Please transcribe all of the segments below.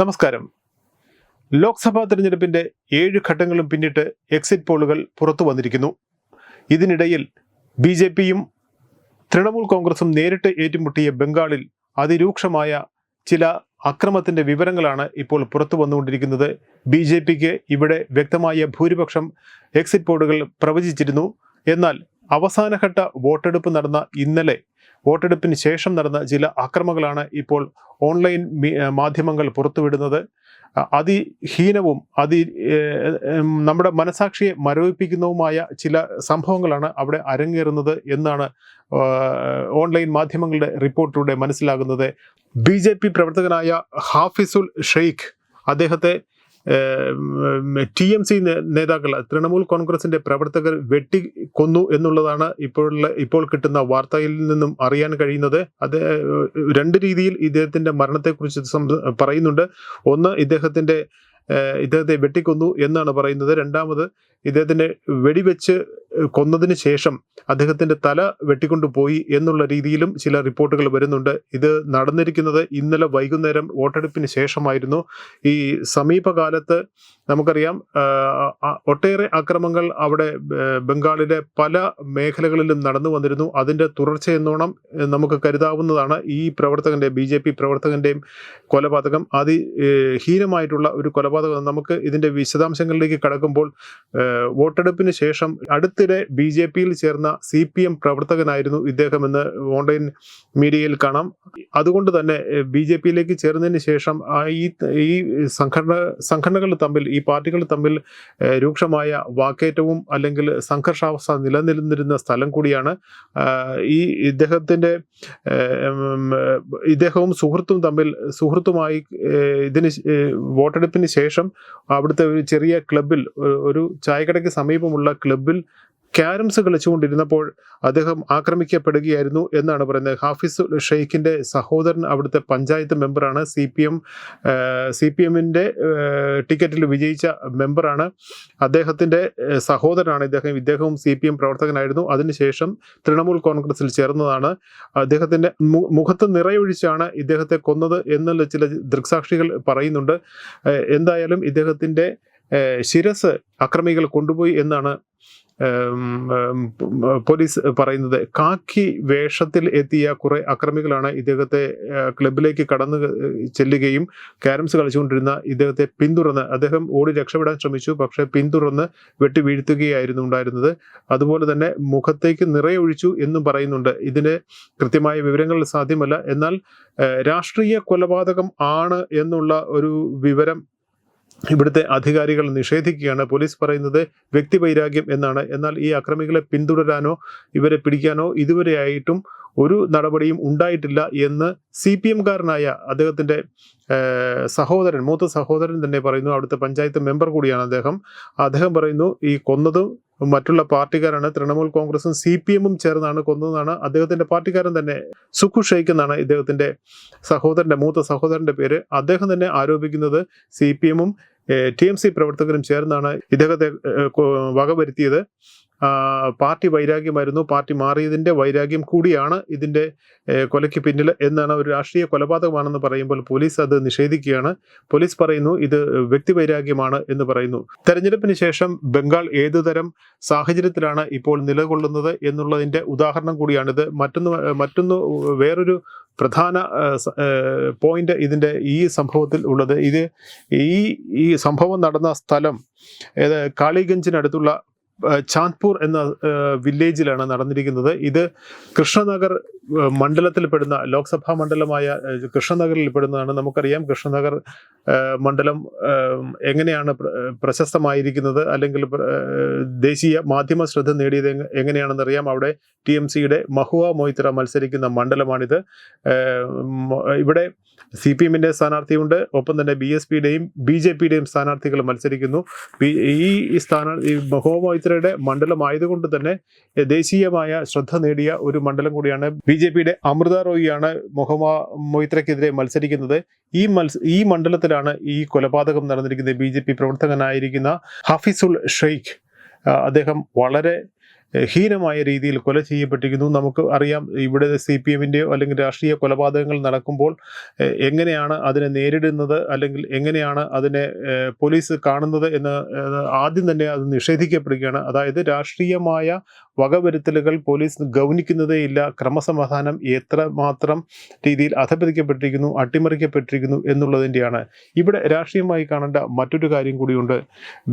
നമസ്കാരം. ലോക്സഭാ തെരഞ്ഞെടുപ്പിന്റെ ഏഴ് ഘട്ടങ്ങളും പിന്നിട്ട് എക്സിറ്റ് പോളുകൾ പുറത്തു വന്നിരിക്കുന്നു. ഇതിനിടയിൽ ബി ജെ പിയും തൃണമൂൽ കോൺഗ്രസും നേരിട്ട് ഏറ്റുമുട്ടിയ ബംഗാളിൽ അതിരൂക്ഷമായ ചില അക്രമത്തിന്റെ വിവരങ്ങളാണ് ഇപ്പോൾ പുറത്തു വന്നുകൊണ്ടിരിക്കുന്നത്. ബി ജെ പിക്ക് ഇവിടെ വ്യക്തമായ ഭൂരിപക്ഷം എക്സിറ്റ് പോളുകൾ പ്രവചിച്ചിരുന്നു. എന്നാൽ അവസാനഘട്ട വോട്ടെടുപ്പ് നടന്ന ഇന്നലെ വോട്ടെടുപ്പിന് ശേഷം നടന്ന ചില അക്രമങ്ങളാണ് ഇപ്പോൾ ഓൺലൈൻ മാധ്യമങ്ങൾ പുറത്തുവിടുന്നത്. അതിഹീനവും അതി നമ്മുടെ മനസാക്ഷിയെ മരവിപ്പിക്കുന്നതുമായ ചില സംഭവങ്ങളാണ് അവിടെ അരങ്ങേറുന്നത് എന്നാണ് ഓൺലൈൻ മാധ്യമങ്ങളുടെ റിപ്പോർട്ടിലൂടെ മനസ്സിലാകുന്നത്. ബി പ്രവർത്തകനായ ഹാഫിസുൽ ഷെയ്ഖ് അദ്ദേഹത്തെ ടി എം സി നേതാക്കൾ തൃണമൂൽ കോൺഗ്രസിന്റെ പ്രവർത്തകർ വെട്ടിക്കൊന്നു എന്നുള്ളതാണ് ഇപ്പോഴുള്ള ഇപ്പോൾ കിട്ടുന്ന വാർത്തയിൽ നിന്നും അറിയാൻ കഴിയുന്നത്. അത് രണ്ട് രീതിയിൽ ഇദ്ദേഹത്തിന്റെ മരണത്തെക്കുറിച്ച് പറയുന്നുണ്ട്. ഒന്ന് ഇദ്ദേഹത്തിന്റെ ഇദ്ദേഹത്തെ വെട്ടിക്കൊന്നു എന്നാണ് പറയുന്നത്. രണ്ടാമത് ഇദ്ദേഹത്തിന്റെ വെടിവെച്ച് കൊന്നതിന് ശേഷം അദ്ദേഹത്തിന്റെ തല വെട്ടിക്കൊണ്ടുപോയി എന്നുള്ള രീതിയിലും ചില റിപ്പോർട്ടുകൾ വരുന്നുണ്ട്. ഇത് നടന്നിരിക്കുന്നത് ഇന്നലെ വൈകുന്നേരം വോട്ടെടുപ്പിന് ശേഷമായിരുന്നു. ഈ സമീപകാലത്ത് നമുക്കറിയാം ഒട്ടേറെ അക്രമങ്ങൾ അവിടെ ബംഗാളിലെ പല മേഖലകളിലും നടന്നു വന്നിരുന്നു. അതിന്റെ തുടർച്ചയെന്നോണം നമുക്ക് കരുതാവുന്നതാണ് ഈ പ്രവർത്തകന്റെ ബി ജെ പി പ്രവർത്തകന്റെയും കൊലപാതകം. അതി ഹീനമായിട്ടുള്ള ഒരു കൊലപാതകം. നമുക്ക് ഇതിന്റെ വിശദാംശങ്ങളിലേക്ക് കടക്കുമ്പോൾ വോട്ടെടുപ്പിന് ശേഷം അടുത്തിടെ ബി ജെ പിയിൽ ചേർന്ന സി പി എം പ്രവർത്തകനായിരുന്നു ഇദ്ദേഹമെന്ന് ഓൺലൈൻ മീഡിയയിൽ കാണാം. അതുകൊണ്ട് തന്നെ ബി ജെ പിയിലേക്ക് ചേർന്നതിന് ശേഷം ഈ ഈ സംഘടന സംഘടനകൾ തമ്മിൽ ഈ പാർട്ടികൾ തമ്മിൽ രൂക്ഷമായ വാക്കേറ്റവും അല്ലെങ്കിൽ സംഘർഷാവസ്ഥ നിലനിന്നിരുന്ന സ്ഥലം കൂടിയാണ് ഈ ഇദ്ദേഹത്തിന്റെ ഇദ്ദേഹവും സുഹൃത്തും തമ്മിൽ സുഹൃത്തുമായി ഇതിന് വോട്ടെടുപ്പിന് ശേഷം അവിടുത്തെ ഒരു ചെറിയ ക്ലബിൽ ഒരു ചായക്കടയ്ക്ക് സമീപമുള്ള ക്ലബിൽ ക്യാരംസ് കളിച്ചുകൊണ്ടിരുന്നപ്പോൾ അദ്ദേഹം ആക്രമിക്കപ്പെടുകയായിരുന്നു എന്നാണ് പറയുന്നത്. ഹാഫിസ് ഷെയ്ഖിന്റെ സഹോദരൻ അവിടുത്തെ പഞ്ചായത്ത് മെമ്പറാണ്. C P M C P എമ്മിന്റെ ടിക്കറ്റിൽ വിജയിച്ച മെമ്പറാണ് അദ്ദേഹത്തിന്റെ സഹോദരനാണ് ഇദ്ദേഹം. ഇദ്ദേഹവും സി പി എം പ്രവർത്തകനായിരുന്നു അതിനുശേഷം തൃണമൂൽ കോൺഗ്രസിൽ ചേർന്നതാണ്. അദ്ദേഹത്തിന്റെ മുഖത്ത് നിറയൊഴിച്ചാണ് ഇദ്ദേഹത്തെ കൊന്നത് എന്നുള്ള ചില ദൃക്സാക്ഷികൾ പറയുന്നുണ്ട്. എന്തായാലും ഇദ്ദേഹത്തിന്റെ ശിരസ് അക്രമികൾ കൊണ്ടുപോയി എന്നാണ് പോലീസ് പറയുന്നത് കാക്കി വേഷത്തിൽ എത്തിയ കുറെ അക്രമികളാണ് ഇദ്ദേഹത്തെ ക്ലബിലേക്ക് കടന്നു ചെല്ലുകയും ക്യാരംസ് കളിച്ചുകൊണ്ടിരുന്ന ഇദ്ദേഹത്തെ പിന്തുടർന്ന് അദ്ദേഹം ഓടി രക്ഷപ്പെടാൻ ശ്രമിച്ചു. പക്ഷേ പിന്തുടർന്ന് വെട്ടി വീഴ്ത്തുകയായിരുന്നു ഉണ്ടായിരുന്നത്. അതുപോലെ തന്നെ മുഖത്തേക്ക് നിറയൊഴിച്ചു എന്നും പറയുന്നുണ്ട്. ഇതിന് കൃത്യമായ വിവരങ്ങൾ സാധ്യമല്ല. എന്നാൽ രാഷ്ട്രീയ കൊലപാതകം ആണ് എന്നുള്ള ഒരു വിവരം ഇവിടുത്തെ അധികാരികൾ നിഷേധിക്കുകയാണ്. പോലീസ് പറയുന്നത് വ്യക്തിവൈരാഗ്യം എന്നാണ്. എന്നാൽ ഈ അക്രമികളെ പിന്തുടരാനോ ഇവരെ പിടിക്കാനോ ഇതുവരെയായിട്ടും ഒരു നടപടിയും ഉണ്ടായിട്ടില്ല എന്ന് സി പി എംകാരനായ അദ്ദേഹത്തിന്റെ സഹോദരൻ മൂത്ത സഹോദരൻ തന്നെ പറയുന്നു. അവിടുത്തെ പഞ്ചായത്ത് മെമ്പർ കൂടിയാണ് അദ്ദേഹം. അദ്ദേഹം പറയുന്നു ഈ കൊന്നതും മറ്റുള്ള പാർട്ടിക്കാരാണ്. തൃണമൂൽ കോൺഗ്രസും സി പി എമ്മും ചേർന്നാണ് കൊന്നതെന്നാണ് അദ്ദേഹത്തിന്റെ പാർട്ടിക്കാരൻ തന്നെ സുഖു ഷെയ്ഖ് എന്നാണ് ഇദ്ദേഹത്തിന്റെ സഹോദരന്റെ മൂത്ത സഹോദരന്റെ പേര്. അദ്ദേഹം തന്നെ ആരോപിക്കുന്നത് സി പി എമ്മും ടി എം സി പ്രവർത്തകരും ചേർന്നാണ് ഇദ്ദേഹത്തെ വകവരുത്തിയത്. പാർട്ടി വൈരാഗ്യമായിരുന്നു. പാർട്ടി മാറിയതിന്റെ വൈരാഗ്യം കൂടിയാണ് ഇതിന്റെ കൊലയ്ക്ക് പിന്നിൽ എന്നാണ് ഒരു രാഷ്ട്രീയ കൊലപാതകമാണെന്ന് പറയുമ്പോൾ പോലീസ് അത് നിഷേധിക്കുകയാണ്. പോലീസ് പറയുന്നു ഇത് വ്യക്തി വൈരാഗ്യമാണ് എന്ന് പറയുന്നു. തെരഞ്ഞെടുപ്പിന് ശേഷം ബംഗാൾ ഏതുതരം സാഹചര്യത്തിലാണ് ഇപ്പോൾ നിലകൊള്ളുന്നത് എന്നുള്ളതിന്റെ ഉദാഹരണം കൂടിയാണിത്. മറ്റൊന്ന് മറ്റൊന്ന് വേറൊരു പ്രധാന പോയിന്റ് ഇതിന്റെ ഈ സംഭവത്തിൽ ഉള്ളത്. ഇത് ഈ ഈ സംഭവം നടന്ന സ്ഥലം കാളിഗഞ്ചിനടുത്തുള്ള ചാന്ദ്പൂർ എന്ന വില്ലേജിലാണ് നടന്നിരിക്കുന്നത്. ഇത് കൃഷ്ണനഗർ മണ്ഡലത്തിൽ മണ്ഡലത്തിൽപ്പെടുന്ന ലോക്സഭാ മണ്ഡലമായ കൃഷ്ണനഗറിൽ പെടുന്നതാണ്. നമുക്കറിയാം കൃഷ്ണനഗർ മണ്ഡലം എങ്ങനെയാണ് പ്രശസ്തമായിരിക്കുന്നത്? അല്ലെങ്കിൽ ദേശീയ മാധ്യമ ശ്രദ്ധ നേടിയത് എങ്ങനെയാണെന്ന് അറിയാം. അവിടെ ടി എം സിയുടെ മഹുവ മൊയ്ത്ര മത്സരിക്കുന്ന മണ്ഡലമാണിത്. ഇവിടെ സി പി എമ്മിന്റെ സ്ഥാനാർത്ഥിയുണ്ട്. ഒപ്പം തന്നെ ബി എസ് പിയുടെയും ബി ജെ പിയുടെയും സ്ഥാനാർത്ഥികൾ മത്സരിക്കുന്നു. ഈ സ്ഥാന മഹുവ മൊയ്ത്രയുടെ മണ്ഡലമായതുകൊണ്ട് തന്നെ ദേശീയമായ ശ്രദ്ധ നേടിയ ഒരു മണ്ഡലം കൂടിയാണ് ബി ജെ പിയുടെ അമൃത റോയിയാണ് മൊഹമ മൊയ്ത്രയ്ക്കെതിരെ മത്സരിക്കുന്നത്. ഈ മത്സ ഈ മണ്ഡലത്തിലാണ് ഈ കൊലപാതകം നടന്നിരിക്കുന്നത്. ബി ജെ പി പ്രവർത്തകനായിരിക്കുന്ന ഹഫീസുൽ ഷെയ്ഖ് അദ്ദേഹം വളരെ ഹീനമായ രീതിയിൽ കൊല ചെയ്യപ്പെട്ടിരിക്കുന്നു. നമുക്ക് അറിയാം ഇവിടെ സി പി എമ്മിന്റെയോ അല്ലെങ്കിൽ രാഷ്ട്രീയ കൊലപാതകങ്ങൾ നടക്കുമ്പോൾ എങ്ങനെയാണ് അതിനെ നേരിടുന്നത് അല്ലെങ്കിൽ എങ്ങനെയാണ് അതിനെ പോലീസ് കാണുന്നത് എന്ന് ആദ്യം തന്നെ അത് നിഷേധിക്കപ്പെടുകയാണ്. അതായത് രാഷ്ട്രീയമായ വകവരുത്തലുകൾ പോലീസ് ഗൗനിക്കുന്നതേയില്ല ക്രമസമാധാനം എത്രമാത്രം രീതിയിൽ അധപതിക്കപ്പെട്ടിരിക്കുന്നു അട്ടിമറിക്കപ്പെട്ടിരിക്കുന്നു എന്നുള്ളതിന്റെയാണ്. ഇവിടെ രാഷ്ട്രീയമായി കാണേണ്ട മറ്റൊരു കാര്യം കൂടിയുണ്ട്.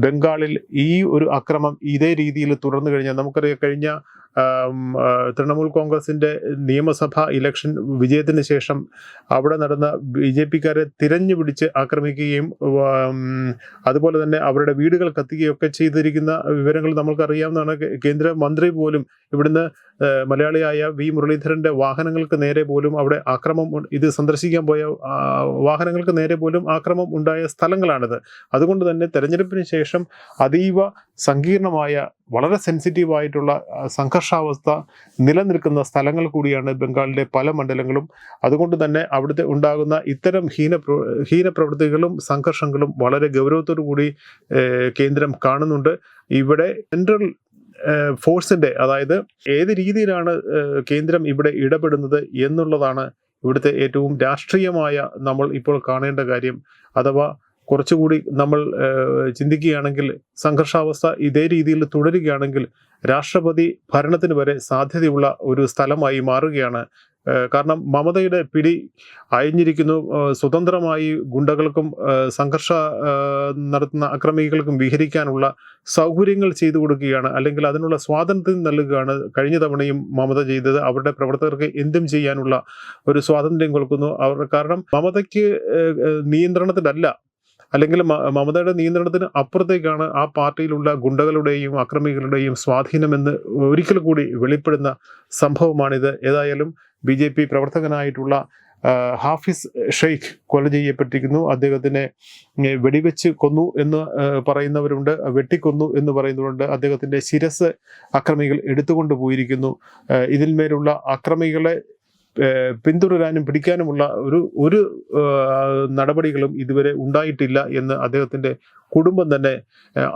ബംഗാളിൽ ഈ ഒരു അക്രമം ഇതേ രീതിയിൽ തുടർന്നു കഴിഞ്ഞാൽ നമുക്കറിയാം കഴിഞ്ഞ തൃണമൂൽ കോൺഗ്രസിന്റെ നിയമസഭാ ഇലക്ഷൻ വിജയത്തിന് ശേഷം അവിടെ നടന്ന ബി ജെ പിക്കാരെ തിരഞ്ഞു പിടിച്ച് ആക്രമിക്കുകയും അതുപോലെ തന്നെ അവരുടെ വീടുകൾ കത്തിക്കുകയൊക്കെ ചെയ്തിരിക്കുന്ന വിവരങ്ങൾ നമ്മൾക്കറിയാവുന്നതാണ്. കേന്ദ്ര മന്ത്രി പോലും ഇവിടുന്ന് മലയാളിയായ വി മുരളീധരന്റെ വാഹനങ്ങൾക്ക് നേരെ പോലും അവിടെ ആക്രമം ഇത് സന്ദർശിക്കാൻ പോയ വാഹനങ്ങൾക്ക് നേരെ പോലും ആക്രമം ഉണ്ടായ സ്ഥലങ്ങളാണിത്. അതുകൊണ്ട് തന്നെ തെരഞ്ഞെടുപ്പിന് ശേഷം അതീവ സങ്കീർണമായ വളരെ സെൻസിറ്റീവ് ആയിട്ടുള്ള സംഘർഷാവസ്ഥ നിലനിൽക്കുന്ന സ്ഥലങ്ങൾ കൂടിയാണ് ബംഗാളിലെ പല മണ്ഡലങ്ങളും. അതുകൊണ്ട് തന്നെ അവിടുത്തെ ഉണ്ടാകുന്ന ഇത്തരം ഹീന ഹീനപ്രവൃത്തികളും ഹീന പ്രവൃത്തികളും സംഘർഷങ്ങളും വളരെ ഗൗരവത്തോടു കൂടി കേന്ദ്രം കാണുന്നുണ്ട്. ഇവിടെ സെൻട്രൽ ഫോഴ്സിന്റെ അതായത് ഏത് രീതിയിലാണ് കേന്ദ്രം ഇവിടെ ഇടപെടുന്നത് എന്നുള്ളതാണ് ഇവിടുത്തെ ഏറ്റവും രാഷ്ട്രീയമായ നമ്മൾ ഇപ്പോൾ കാണേണ്ട കാര്യം. അഥവാ കുറച്ചുകൂടി നമ്മൾ ചിന്തിക്കുകയാണെങ്കിൽ സംഘർഷാവസ്ഥ ഇതേ രീതിയിൽ തുടരുകയാണെങ്കിൽ രാഷ്ട്രപതി ഭരണത്തിന് വരെ സാധ്യതയുള്ള ഒരു സ്ഥലമായി മാറുകയാണ്. കാരണം മമതയുടെ പിടി അയഞ്ഞിരിക്കുന്നു. സ്വതന്ത്രമായി ഗുണ്ടകൾക്കും സംഘർഷ നടത്തുന്ന അക്രമികൾക്കും വിഹരിക്കാനുള്ള സൗകര്യങ്ങൾ ചെയ്തു കൊടുക്കുകയാണ്. അല്ലെങ്കിൽ അതിനുള്ള സ്വാതന്ത്ര്യം നൽകുകയാണ് കഴിഞ്ഞ തവണയും മമത ചെയ്തത്. അവരുടെ പ്രവർത്തകർക്ക് എന്തും ചെയ്യാനുള്ള ഒരു സ്വാതന്ത്ര്യം കൊടുക്കുന്നു. അവർ കാരണം മമതയ്ക്ക് നിയന്ത്രണത്തിലല്ല. അല്ലെങ്കിൽ മമതയുടെ നിയന്ത്രണത്തിന് അപ്പുറത്തേക്കാണ് ആ പാർട്ടിയിലുള്ള ഗുണ്ടകളുടെയും അക്രമികളുടെയും സ്വാധീനമെന്ന് ഒരിക്കൽ കൂടി വെളിപ്പെടുന്ന സംഭവമാണിത്. ഏതായാലും ബി ജെ പി പ്രവർത്തകനായിട്ടുള്ള ഹാഫിസ് ഷെയ്ഖ് കൊല ചെയ്യപ്പെട്ടിരിക്കുന്നു. അദ്ദേഹത്തിനെ വെടിവെച്ച് കൊന്നു എന്ന് പറയുന്നവരുണ്ട്. വെട്ടിക്കൊന്നു എന്ന് പറയുന്നവരുണ്ട്. അദ്ദേഹത്തിന്റെ ശിരസ് അക്രമികൾ എടുത്തുകൊണ്ട് പോയിരിക്കുന്നു ഇതിന്മേലുള്ള അക്രമികളെ പിന്തുടരാനും പിടിക്കാനുമുള്ള ഒരു ഒരു നടപടികളും ഇതുവരെ ഉണ്ടായിട്ടില്ല എന്ന് അദ്ദേഹത്തിന്റെ കുടുംബം തന്നെ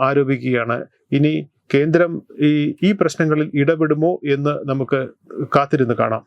ആരോപിക്കുകയാണ്. ഇനി കേന്ദ്രം ഈ ഈ പ്രശ്നങ്ങളിൽ ഇടപെടുമോ എന്ന് നമുക്ക് കാത്തിരുന്ന് കാണാം.